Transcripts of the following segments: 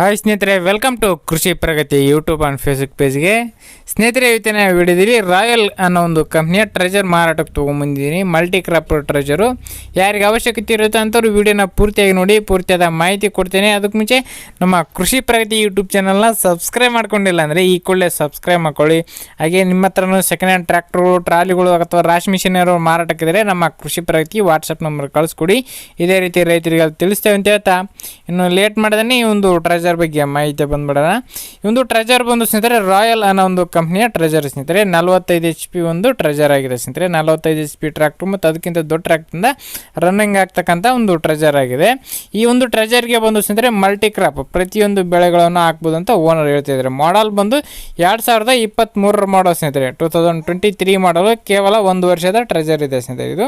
Hi ಸ್ನೇಹಿತರೆ welcome to Krishi Pragati YouTube and Facebook ಪೇಜ್ಗೆ ಸ್ನೇಹಿತರೆ, ಇವತ್ತಿನ ವಿಡಿಯೋದಲ್ಲಿ ರಾಯಲ್ ಅನ್ನೋ ಒಂದು ಕಂಪ್ನಿಯ ಟ್ರೆಜರ್ ಮಾರಾಟಕ್ಕೆ ತೊಗೊಂಬಂದಿದ್ದೀನಿ ಮಲ್ಟಿ ಕ್ರಾಪ್ ಟ್ರೆಜರು ಯಾರಿಗೆ ಅವಶ್ಯಕತೆ ಇರುತ್ತೆ ಅಂತವ್ರು ವಿಡಿಯೋನ ಪೂರ್ತಿಯಾಗಿ ನೋಡಿ, ಪೂರ್ತಿಯಾದ ಮಾಹಿತಿ ಕೊಡ್ತೇನೆ. ಅದಕ್ಕೆ ಮುಂಚೆ ನಮ್ಮ ಕೃಷಿ ಪ್ರಗತಿ ಯೂಟ್ಯೂಬ್ ಚಾನಲ್ನ ಸಬ್ಸ್ಕ್ರೈಬ್ ಮಾಡ್ಕೊಂಡಿಲ್ಲ ಅಂದರೆ ಈ ಕೂಡಲೇ ಸಬ್ಸ್ಕ್ರೈಬ್ ಮಾಡ್ಕೊಳ್ಳಿ. ಹಾಗೆ ನಿಮ್ಮ ಹತ್ರನೂ ಸೆಕೆಂಡ್ ಹ್ಯಾಂಡ್ ಟ್ರ್ಯಾಕ್ಟ್ರು ಟ್ರಾಲಿಗಳು ಅಥವಾ ರಾಶ್ ಮಿಷಿನ್ ಇರೋ ಮಾರಾಟಕ್ಕಿದ್ರೆ ನಮ್ಮ ಕೃಷಿ ಪ್ರಗತಿ ವಾಟ್ಸಪ್ ನಂಬರ್ ಕಳಿಸ್ಕೊಡಿ. ಇದೇ ರೀತಿ ರೈತರಿಗೆ ತಿಳಿಸ್ತೇವೆ ಅಂತ ಹೇಳ್ತಾ. ಇನ್ನು ಲೇಟ್ ಮಾಡಿದ್ರೆ ಈ ಒಂದು ಟ್ರೆಜರ್ ಬಗ್ಗೆ ಮಾಹಿತಿ ಬಂದ್ಬಿಡೋಣ. ಒಂದು ಟ್ರೆಜರ್ ಬಂದು ಸ್ನೇಹಿತರೆ ರಾಯಲ್ ಅನ್ನೋ ಒಂದು ಕಂಪ್ನಿಯ ಟ್ರೆಜರ್ ಸ್ನೇಹಿತರೆ, ನಲವತ್ತೈದು ಎಚ್ ಪಿ ಒಂದು ಟ್ರೆಜರ್ ಆಗಿದೆ ಸ್ನೇಹಿತರೆ. ನಲವತ್ತೈದು ಎಚ್ ಪಿ ಟ್ರ್ಯಾಕ್ಟ್ರ್ ಮತ್ತು ಅದಕ್ಕಿಂತ ದೊಡ್ಡ ಟ್ರ್ಯಾಕ್ಟ್ರಿಂದ ರನ್ನಿಂಗ್ ಆಗ್ತಕ್ಕಂಥ ಒಂದು ಟ್ರೆಜರ್ ಆಗಿದೆ. ಈ ಒಂದು ಟ್ರೆಜರ್ಗೆ ಬಂದು ಸ್ನೇಹಿತರೆ ಮಲ್ಟಿ ಕ್ರಾಪ್ ಪ್ರತಿಯೊಂದು ಬೆಳೆಗಳನ್ನು ಹಾಕ್ಬೋದು ಅಂತ ಓನರ್ ಹೇಳ್ತಿದ್ದಾರೆ ಮಾಡಲ್ ಬಂದು ಎರಡು ಸಾವಿರದ ಇಪ್ಪತ್ತ್ಮೂರರ ಮಾಡೋ ಸ್ನೇಹಿತರೆ. ಟೂ ತೌಸಂಡ್ ಟ್ವೆಂಟಿ ತ್ರೀ ಮಾಡಲು ಕೇವಲ ಒಂದು ವರ್ಷದ ಟ್ರೆಜರ್ ಇದೆ ಸ್ನೇಹಿತರೆ ಇದು.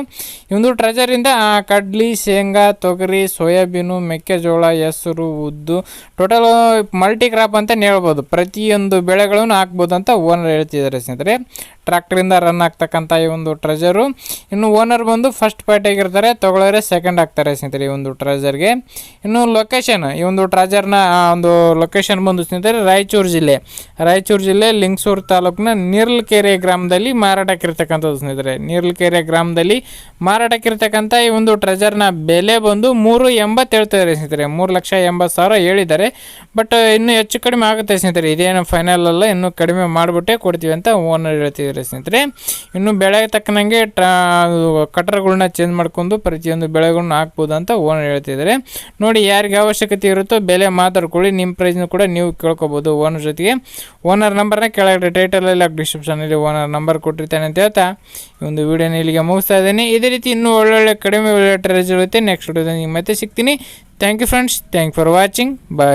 ಒಂದು ಟ್ರೆಜರಿಂದ ಕಡ್ಲಿ, ಶೇಂಗಾ, ತೊಗರಿ, ಸೋಯಾಬೀನು, ಮೆಕ್ಕೆಜೋಳ, ಹೆಸರು, ಉದ್ದು ಟೋಟಲ್ ಮಲ್ಟಿ ಕ್ರಾಪ್ ಅಂತ ಹೇಳ್ಬೋದು. ಪ್ರತಿಯೊಂದು ಬೆಳೆಗಳನ್ನು ಹಾಕ್ಬೋದು ಅಂತ ಓನರ್ ಹೇಳ್ತಿದ್ದಾರೆ ಸ್ನೇಹಿತರೆ. ಟ್ರ್ಯಾಕ್ಟ್ರಿಂದ ರನ್ ಆಗ್ತಕ್ಕಂಥ ಈ ಒಂದು ಟ್ರೆಜರು ಇನ್ನು ಓನರ್ ಬಂದು ಫಸ್ಟ್ ಪಾರ್ಟಿಯಾಗಿರ್ತಾರೆ ತೊಗೊಳೋರೆ ಸೆಕೆಂಡ್ ಆಗ್ತಾರೆ ಸ್ನೇಹಿತರೆ ಈ ಒಂದು ಟ್ರೆಜರ್ಗೆ ಇನ್ನು ಲೊಕೇಶನ್ ಈ ಒಂದು ಟ್ರೆಜರ್ನ ಒಂದು ಲೊಕೇಶನ್ ಬಂದು ಸ್ನೇಹಿತರೆ ರಾಯಚೂರು ಜಿಲ್ಲೆ. ರಾಯಚೂರು ಜಿಲ್ಲೆ ಲಿಂಗಸೂರು ತಾಲೂಕಿನ ನೀರ್ಲಕೆರೆ ಗ್ರಾಮದಲ್ಲಿ ಮಾರಾಟಕ್ಕಿರ್ತಕ್ಕಂಥದ್ದು ಸ್ನೇಹಿತರೆ. ನೀರ್ಲಕೆರೆ ಗ್ರಾಮದಲ್ಲಿ ಮಾರಾಟಕ್ಕಿರ್ತಕ್ಕಂಥ ಈ ಒಂದು ಟ್ರೆಜರ್ನ ಬೆಲೆ ಬಂದು ಮೂರು ಎಂಬತ್ತು ಸ್ನೇಹಿತರೆ. ಮೂರು ಲಕ್ಷ ಎಂಬತ್ತು ಸಾವಿರ ಹೇಳಿದ್ದಾರೆ. ಬಟ್ ಇನ್ನೂ ಹೆಚ್ಚು ಕಡಿಮೆ ಆಗುತ್ತೆ ಸ್ನೇಹಿತರೆ. ಇದೇನು ಫೈನಲ್ ಅಲ್ಲ, ಇನ್ನೂ ಕಡಿಮೆ ಮಾಡಿಬಿಟ್ಟೆ ಕೊಡ್ತೀವಿ ಅಂತ ಓನರ್ ಹೇಳ್ತಿದ್ದಾರೆ ಸ್ನೇಹಿತರೆ. ಇನ್ನು ಬೆಳೆಗೆ ತಕ್ಕನಂಗೆ ಟ್ರಾ ಕಟರ್ಗಳನ್ನ ಚೇಂಜ್ ಮಾಡ್ಕೊಂಡು ಪ್ರತಿಯೊಂದು ಬೆಳೆಗಳನ್ನ ಹಾಕ್ಬೋದು ಅಂತ ಓನರ್ ಹೇಳ್ತಿದ್ದಾರೆ. ನೋಡಿ, ಯಾರಿಗೆ ಅವಶ್ಯಕತೆ ಇರುತ್ತೋ ಬೆಲೆ ಮಾತಾಡ್ಕೊಳ್ಳಿ. ನಿಮ್ಮ ಪ್ರೈಸ್ನು ಕೂಡ ನೀವು ಕೇಳ್ಕೊಬೋದು ಓನರ್ ಜೊತೆಗೆ. ಓನರ್ ನಂಬರ್ನ ಕೆಳಗಡೆ ಟೈಟಲಲ್ಲಿ ಡಿಸ್ಕ್ರಿಪ್ಷನಲ್ಲಿ ಓನರ್ ನಂಬರ್ ಕೊಟ್ಟಿರ್ತಾನೆ ಅಂತ ಹೇಳ್ತಾ ಈ ಒಂದು ವಿಡಿಯೋನ ಇಲ್ಲಿಗೆ ಮುಗಿಸ್ತಾ ಇದ್ದೀನಿ. ಇದೇ ರೀತಿ ಇನ್ನೂ ಒಳ್ಳೊಳ್ಳೆ ಕಡಿಮೆ ಟ್ರೇಜ್ ಇರುತ್ತೆ. ನೆಕ್ಸ್ಟ್ ವಿಡಿಯೋದಲ್ಲಿ ಮತ್ತೆ ಸಿಗ್ತೀನಿ. Thank you friends thank for watching bye